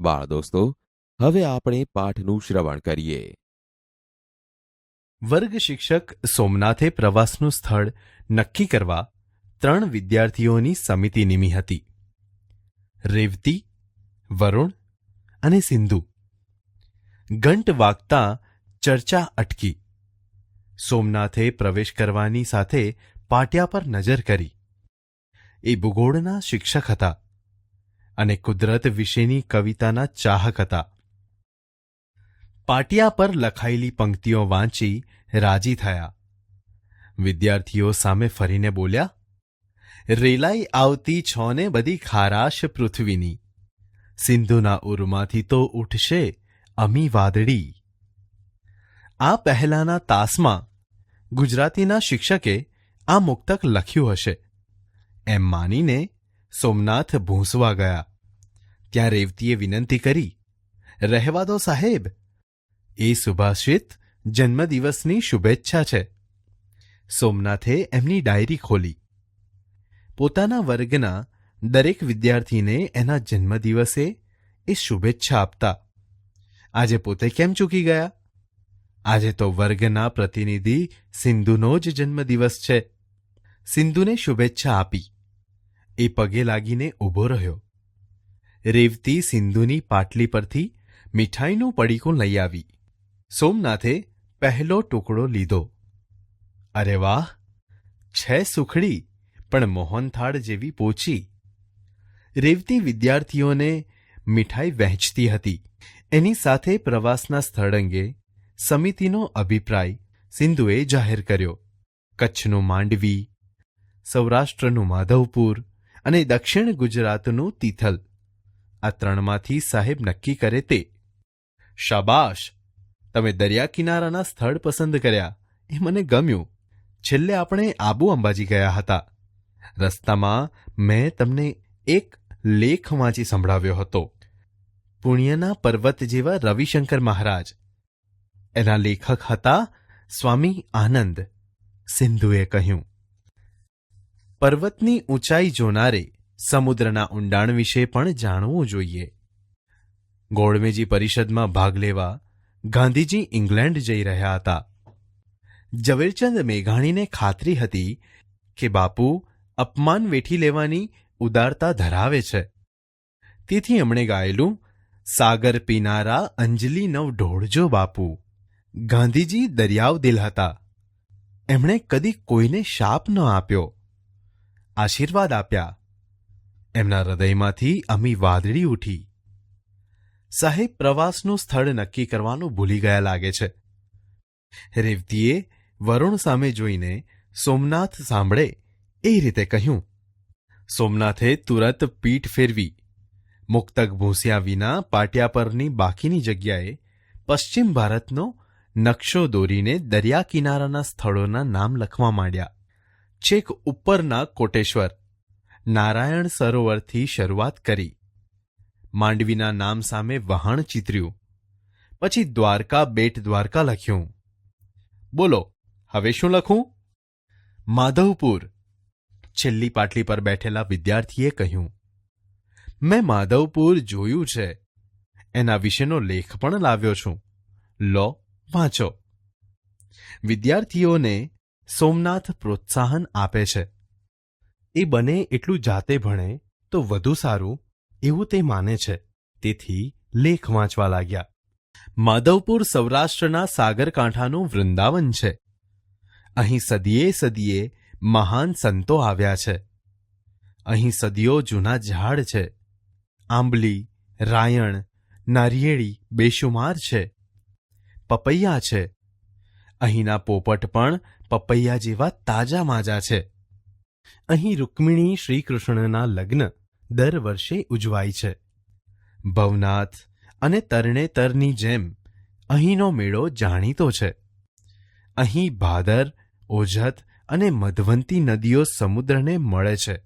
બાળ દોસ્તો, હવે આપણે પાઠનું શ્રવણ કરીએ. વર્ગ શિક્ષક સોમનાથે પ્રવાસનું સ્થળ નક્કી કરવા ત્રણ વિદ્યાર્થીઓની સમિતિ નિમી હતી. રેવતી, વરુણ અને સિંધુ. ઘંટ વાગતા ચર્ચા અટકી. સોમનાથે પ્રવેશ કરવાની સાથે પાટિયા પર નજર કરી. એ ભૂગોળના શિક્ષક હતા. અને કુદરત વિશેની કવિતાના ચાહક હતા. પાટિયા પર લખાયેલી પંક્તિઓ વાંચી રાજી થયા. વિદ્યાર્થીઓ સામે ફરીને બોલ્યા, રેલાઈ આવતી છોને બધી ખારાશ પૃથ્વીની. સિંધુના ઉરમાંથી તો ઉઠશે અમી વાદળી. આ પહેલાના તાસમાં ગુજરાતીના શિક્ષકે આ મુક્તક લખ્યું હશે. એમ માનીને સોમનાથ ભૂંસવા ગયા. ત્યાં રેવતીએ વિનંતી કરી, રહેવા દો સાહેબ. એ સુભાષિત જન્મદિવસની શુભેચ્છા છે. સોમનાથે એમની ડાયરી ખોલી. પોતાના વર્ગના દરેક વિદ્યાર્થીને એના જન્મદિવસે એ શુભેચ્છા આપતા. આજે પોતે કેમ ચૂકી ગયા? આજે તો વર્ગના પ્રતિનિધિ સિંધુનો જ જન્મદિવસ છે. સિંધુને શુભેચ્છા આપી. એ પગે લાગીને ઊભો રહ્યો. રેવતી સિંધુની પાટલી પરથી મીઠાઈનું પડીકું લઈ આવી. સોમનાથે પહેલો ટુકડો લીધો. અરે વાહ, છે સુખડી, પણ મોહનથાળ જેવી પોચી. રેવતી વિદ્યાર્થીઓને મીઠાઈ વહેંચતી હતી. એની સાથે પ્રવાસના સ્થળ અંગે સમિતિનો અભિપ્રાય સિંધુએ જાહેર કર્યો. કચ્છનું માંડવી, સૌરાષ્ટ્રનું માધવપુર અને દક્ષિણ ગુજરાતનું તિથલ. આ ત્રણમાંથી સાહેબ નક્કી કરે તે. શાબાશ! તમે દરિયા કિનારાના સ્થળ પસંદ કર્યા. એ મને ગમ્યું. છેલ્લે આપણે આબુ અંબાજી ગયા હતા. રસ્તામાં મેં તમને એક લેખ વાંચી સંભળાવ્યો હતો. પુણ્યના પર્વત જેવા રવિશંકર મહારાજ. એના લેખક હતા સ્વામી આનંદ. સિંધુએ કહ્યું પર્વતની ઊંચાઈ જોનારે સમુદ્રના ઊંડાણ વિશે પણ જાણવું જોઈએ. ગોળમેજી પરિષદમાં ભાગ લેવા ગાંધીજી ઇંગ્લેન્ડ જઈ રહ્યા હતા. ઝવેરચંદ મેઘાણીને ખાતરી હતી કે બાપુ અપમાન વેઠી લેવાની ઉદારતા ધરાવે છે. તેથી એમણે ગાયેલું, સાગર પીનારા અંજલિ નવ ઢોળજો બાપુ. ગાંધીજી દરિયાવ દિલ હતા. એમણે કદી કોઈને શાપ ન આપ્યો. આશીર્વાદ આપ્યા. એમના હૃદયમાંથી અમી વાદળી ઉઠી. સાહેબ, પ્રવાસનું સ્થળ નક્કી કરવાનું ભૂલી ગયા લાગે છે. રેવતીએ વરુણ સામે જોઈને સોમનાથ સાંભળે એ રીતે કહ્યું. સોમનાથે તુરત પીઠ ફેરવી. મુક્તક ભૂંસ્યા વિના પાટિયા પરની બાકીની જગ્યાએ પશ્ચિમ ભારતનો નકશો દોરીને દરિયા કિનારાના સ્થળોના નામ લખવા માંડ્યા. છેક ઉપરના કોટેશ્વર. નારાયણ સરોવરથી શરૂઆત કરી. માંડવીના નામ સામે વહાણ ચિતર્યું. પછી દ્વારકા બેટ દ્વારકા લખ્યું. બોલો, હવે શું લખું? માધવપુર. છેલ્લી પાટલી પર બેઠેલા વિદ્યાર્થીએ કહ્યું. મેં માધવપુર જોયું છે. એના વિશેનો લેખ પણ લાવ્યો છું. લો, વાંચો. વિદ્યાર્થીઓને સોમનાથ પ્રોત્સાહન આપે છે. એ બને એટલું જાતે ભણે તો વધુ સારું એવું તે માને છે. તેથી લેખ વાંચવા લાગ્યા. માધવપુર સૌરાષ્ટ્રના સાગરકાંઠાનું વૃંદાવન છે. અહીં સદીએ સદીએ મહાન સંતો આવ્યા છે. અહીં સદીઓ જૂના ઝાડ છે. આંબલી, રાયણ, નારિયેળી, બેશુમાર છે. પપૈયા છે. અહીંના પોપટ પણ પપૈયા જેવા તાજા માજા છે. અહીં રૂકમિણી શ્રીકૃષ્ણના લગ્ન દર વર્ષે ઉજવાય છે. ભવનાથ અને તરણેતરની જેમ અહીંનો મેળો જાણીતો છે. અહીં ભાદર ઓઝત અને મધવંતી નદીઓ સમુદ્રને મળે છે.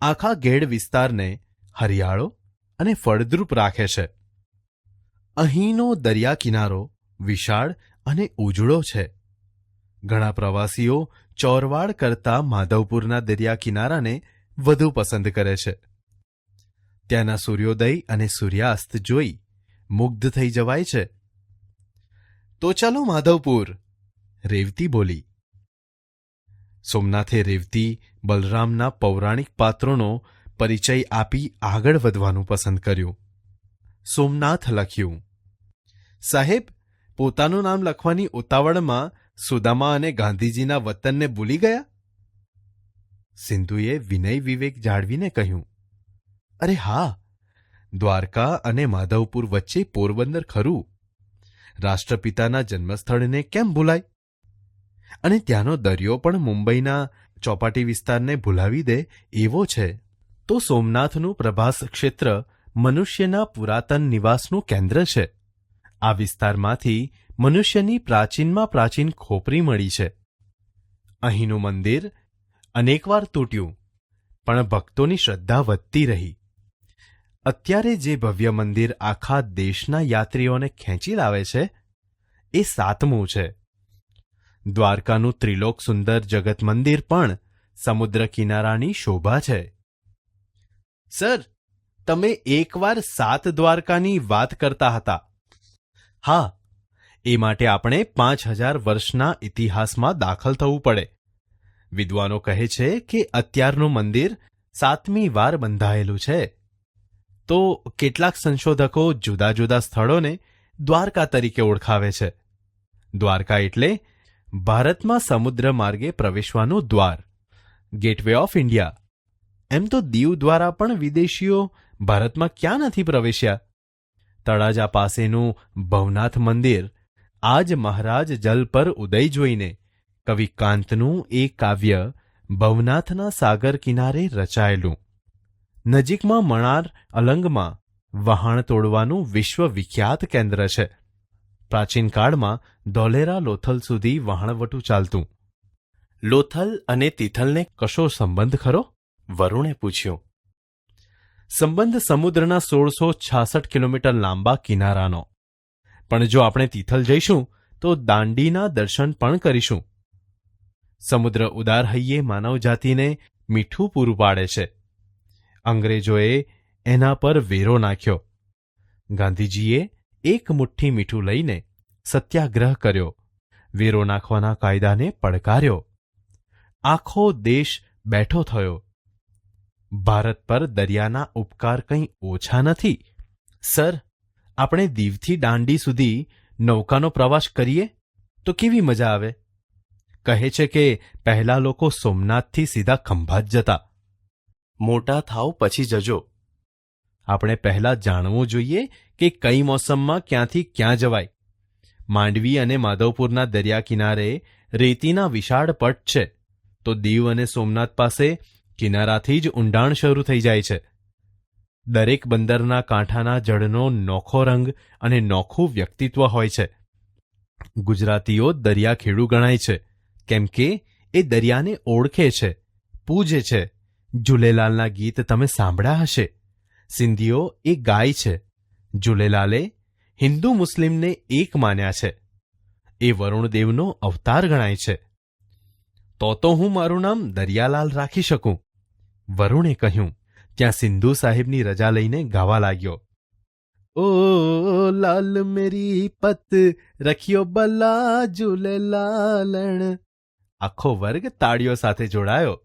આખા ગેડ વિસ્તારને હરિયાળો અને ફળદ્રુપ રાખે છે. અહીંનો દરિયા કિનારો વિશાળ અને ઉજળો છે. ઘણા પ્રવાસીઓ ચોરવાડ કરતા માધવપુરના દરિયા કિનારાને વધુ પસંદ કરે છે. ત્યાંના સૂર્યોદય અને સૂર્યાસ્ત જોઈ મુગ્ધ થઈ જવાય છે. તો ચાલો માધવપુર, રેવતી બોલી. સોમનાથે રેવતી બલરામના પૌરાણિક પાત્રોનો પરિચય આપી આગળ વધવાનું પસંદ કર્યું. સોમનાથ લખ્યું, સાહેબ પોતાનું નામ લખવાની ઉતાવળમાં સુદામા અને ગાંધીજીના વતનને ભૂલી ગયા? સિંધુએ વિનય વિવેક જાળવીને કહ્યું, અરે હા, દ્વારકા અને માધવપુર વચ્ચે પોરબંદર ખરું. રાષ્ટ્રપિતાના જન્મસ્થળને કેમ ભૂલાય? અને ત્યાંનો દરિયો પણ મુંબઈના ચોપાટી વિસ્તારને ભૂલાવી દે એવો છે. તો સોમનાથનું પ્રભાસ ક્ષેત્ર મનુષ્યના પુરાતન નિવાસનું કેન્દ્ર છે. આ વિસ્તારમાંથી મનુષ્યની પ્રાચીનમાં પ્રાચીન ખોપરી મળી છે. અહીંનું મંદિર અનેકવાર તૂટ્યું, પણ ભક્તોની શ્રદ્ધા વધતી રહી. અત્યારે જે ભવ્ય મંદિર આખા દેશના યાત્રીઓને ખેંચી લાવે છે, એ સાતમું છે. દ્વારકાનું ત્રિલોક સુંદર જગત મંદિર પણ સમુદ્ર કિનારાની શોભા છે. સર, તમે એકવાર સાત દ્વારકાની વાત કરતા હતા. હા, એ માટે આપણે પાંચ હજાર વર્ષના ઇતિહાસમાં દાખલ થવું પડે. વિદ્વાનો કહે છે કે અત્યારનું મંદિર સાતમી વાર બંધાયેલું છે. તો કેટલાક સંશોધકો જુદા જુદા સ્થળોને દ્વારકા તરીકે ઓળખાવે છે. દ્વારકા એટલે ભારતમાં સમુદ્ર માર્ગે પ્રવેશવાનું દ્વાર. ગેટવે ઓફ ઇન્ડિયા એમ તો દીવ દ્વારા પણ વિદેશીઓ ભારતમાં ક્યાં નથી પ્રવેશ્યા? તળાજા પાસેનું ભવનાથ મંદિર આજ મહારાજ જલ પર ઉદય જોઈને કવિ કાંતનું એ કાવ્ય ભવનાથના સાગર કિનારે રચાયેલું. નજીકમાં મણાર અલંગમાં વહાણ તોડવાનું વિશ્વ વિખ્યાત કેન્દ્ર છે. પ્રાચીન કાળમાં ધોલેરા લોથલ સુધી વહાણવટું ચાલતું. લોથલ અને તિથલને કશો સંબંધ ખરો? વરુણે પૂછ્યું. સંબંધ સમુદ્રના સોળસો છાસઠ કિલોમીટર લાંબા કિનારાનો. પણ જો આપણે તિથલ જઈશું, તો દાંડીના દર્શન પણ કરીશું. સમુદ્ર ઉદાર હૈયે માનવજાતિને મીઠું પૂરું પાડે છે. અંગ્રેજોએ એના પર વેરો નાખ્યો. ગાંધીજીએ એક મુઠ્ઠી મીઠું લઈને સત્યાગ્રહ કર્યો. વેરો નાખવાના કાયદાને પડકાર્યો. આખો દેશ બેઠો થયો. ભારત પર દરિયાના ઉપકાર કંઈ ઓછા નથી? સર, આપણે દીવથી દાંડી સુધી નૌકાનો પ્રવાસ કરીએ તો કેવી મજા આવે? કહે છે કે પહેલા લોકો સોમનાથથી સીધા ખંભાત જતા. મોટા થાવ પછી જજો. આપણે પહેલા જાણવું જોઈએ કે કઈ મોસમમાં ક્યાંથી ક્યાં જવાય. માંડવી અને માધવપુરના દરિયા કિનારે રેતીના વિશાળ પટ છે. તો દીવ અને સોમનાથ પાસે કિનારાથી જ ઊંડાણ શરૂ થઈ જાય છે. દરેક બંદરના કાંઠાના જળનો નોખો રંગ અને નોખું વ્યક્તિત્વ હોય છે. ગુજરાતીઓ દરિયાખેડુ ગણાય છે, કેમ કે એ દરિયાને ઓળખે છે, પૂજે છે. ઝૂલેલાલના ગીત તમે સાંભળ્યા હશે. સિંધીઓ એ ગાય છે. ઝૂલેલાલે હિન્દુ મુસ્લિમને એક માન્યા છે. એ વરુણદેવનો અવતાર ગણાય છે. તો તો હું મારું નામ દરિયાલાલ રાખી શકું. વરુણે કહ્યું, ત્યાં સિંધુ સાહેબની રજા લઈને ગાવા લાગ્યો. ઓ, લાલ મેરી પત, રખ્યો બલા ઝૂલે લાલણ. આખો વર્ગ તાળીઓ સાથે જોડાયો.